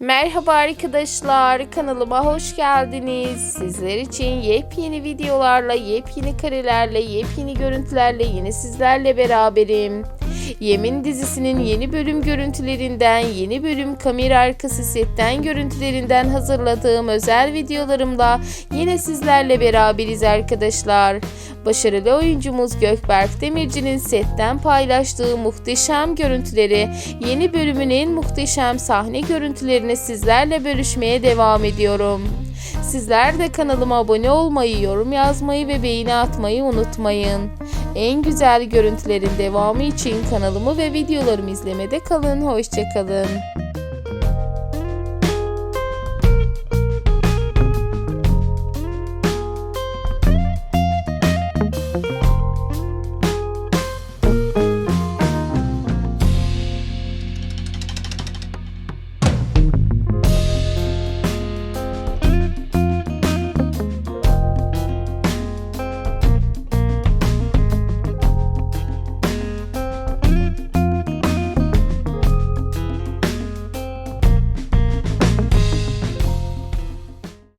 Merhaba arkadaşlar, kanalıma hoş geldiniz. Sizler için yepyeni videolarla, yepyeni karelerle, yepyeni görüntülerle yine sizlerle beraberim. Yemin dizisinin yeni bölüm görüntülerinden, yeni bölüm kamera arkası setten görüntülerinden hazırladığım özel videolarımla yine sizlerle beraberiz arkadaşlar. Başarılı oyuncumuz Gökberk Demirci'nin setten paylaştığı muhteşem görüntüleri, yeni bölümünün muhteşem sahne görüntülerini sizlerle bölüşmeye devam ediyorum. Sizler de kanalıma abone olmayı, yorum yazmayı ve beğeni atmayı unutmayın. En güzel görüntülerin devamı için kanalımı ve videolarımı izlemede kalın. Hoşçakalın.